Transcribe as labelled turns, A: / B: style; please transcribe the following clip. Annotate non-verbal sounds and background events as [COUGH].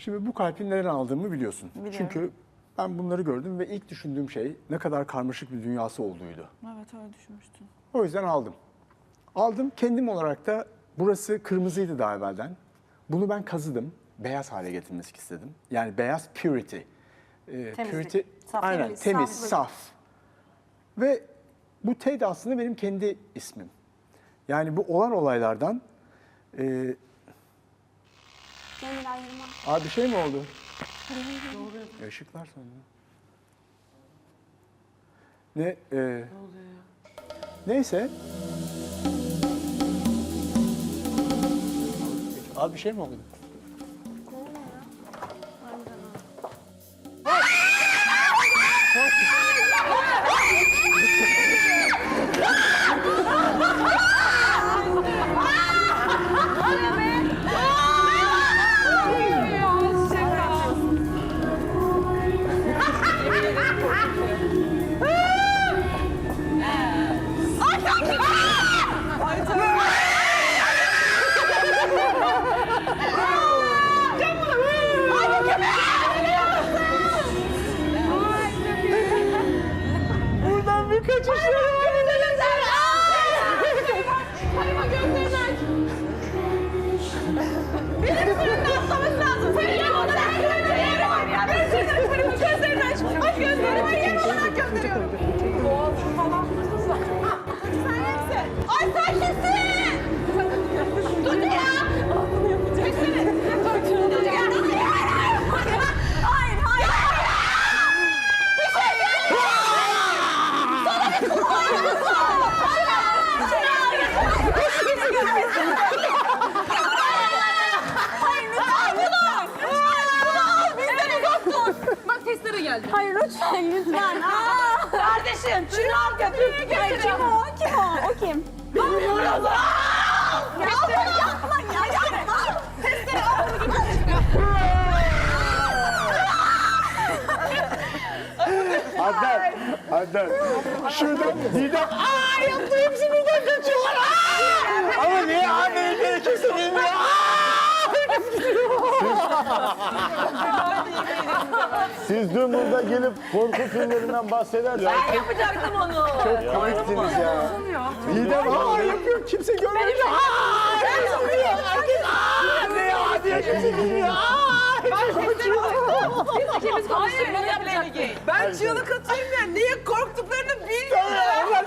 A: Şimdi bu kalpin nereden aldığımı biliyorsun.
B: Biliyorum.
A: Çünkü ben bunları gördüm ve ilk düşündüğüm şey ne kadar karmaşık bir dünyası olduğuydu.
B: Evet öyle düşünmüştüm.
A: O yüzden aldım. Aldım. Kendim olarak da burası kırmızıydı daha evvelden. Bunu ben kazıdım. Beyaz hale getirmek istedim. Yani beyaz purity. Ee,
C: Temizlik, saf.
A: Aynen
C: Temiz,
A: temiz,
C: saflık.
A: saf. Ve bu T de aslında benim kendi ismim. Yani bu olan olaylardan e,
C: ayırma.
A: Abi bir şey mi oldu? E, Işıklar söndü. Ne? E, neyse. Abi bir şey mi oldu? Buradan [LAUGHS] bir kaçış
D: Hayır lütfen
C: lütfen. Aa,
D: Kardeşim, şunu al götür.
C: Ay, kim o? Kim o? O kim?
D: Bilmiyorum. Ya yapma ya, yapma! Testere al bunu.
A: Adnan, Adnan. Şuradan Didem. Aa yaptı hepsi buradan kaçıyorlar. Aa! Kimse bilmiyor.
E: Siz dün burada gelip korku filmlerinden bahsederken
D: Ben yapacaktım onu.
A: Komiksiniz ya. Didem aa yapıyor kimse görmüyor. Aa herkes biliyor. Herkes aa ne ya diye kimse bilmiyor. Aa herkes kaçıyor.
D: İkimiz konuştuk yapacaktım.
F: Ben çığlık atayım ya. Niye korktuklarını bilmiyorum.